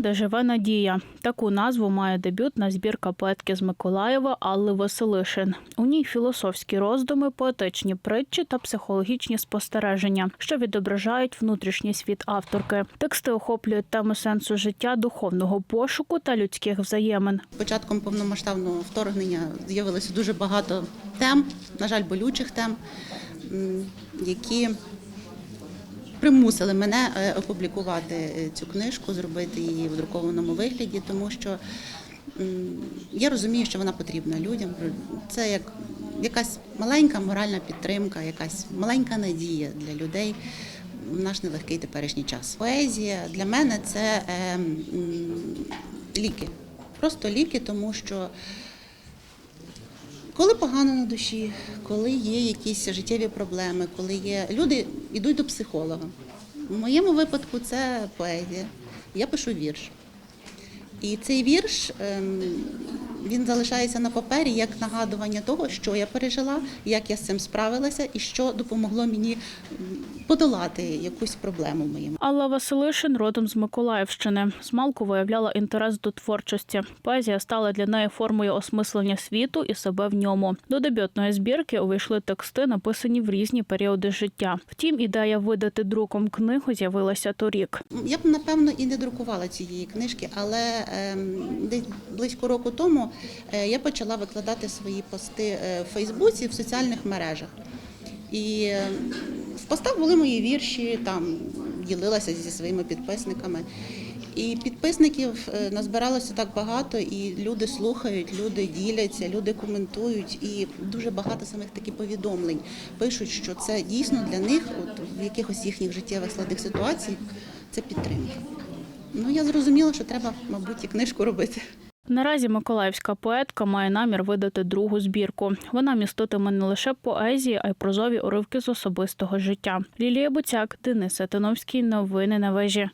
Де живе Надія. Таку назву має дебютна збірка поетки з Миколаєва Алли Василишин. У ній філософські роздуми, поетичні притчі та психологічні спостереження, що відображають внутрішній світ авторки. Тексти охоплюють теми сенсу життя, духовного пошуку та людських взаємин. Початком повномасштабного вторгнення з'явилося дуже багато тем, на жаль, болючих тем, які примусили мене е, опублікувати е, цю книжку, зробити її в друкованому вигляді, тому що я розумію, що вона потрібна людям. Це як якась маленька моральна підтримка, якась маленька надія для людей в наш нелегкий теперішній час. Поезія для мене це е, ліки. Просто ліки, тому що коли погано на душі, коли є якісь життєві проблеми, коли є люди йдуть до психолога. В моєму випадку це поезія. Я пишу вірш. І цей вірш ем, він залишається на папері як нагадування того, що я пережила, як я з цим справилася, і що допомогло мені подолати якусь проблему в моєму. Алла Василишин родом з Миколаївщини. Змалку виявляла інтерес до творчості. Поезія стала для неї формою осмислення світу і себе в ньому. До дебютної збірки увійшли тексти, написані в різні періоди життя. Втім, ідея видати друком книгу з'явилася торік. Я б напевно і не друкувала цієї книжки, але ем, десь близько року тому я почала викладати свої пости е, в Фейсбуці в соціальних мережах. І е, в постах були мої вірші, там ділилася зі своїми підписниками. І підписників е, назбиралося так багато, і люди слухають, люди діляться, люди коментують, і дуже багато самих таких повідомлень пишуть, що це дійсно для них, от в якихось їхніх життєвих складних ситуаціях, це підтримка. Ну я зрозуміла, що треба, мабуть, і книжку робити. Наразі миколаївська поетка має намір видати другу збірку. Вона міститиме не лише поезії, а й прозові уривки з особистого життя. Лілія Буцяк, Денис Сатановський. Новини на вежі.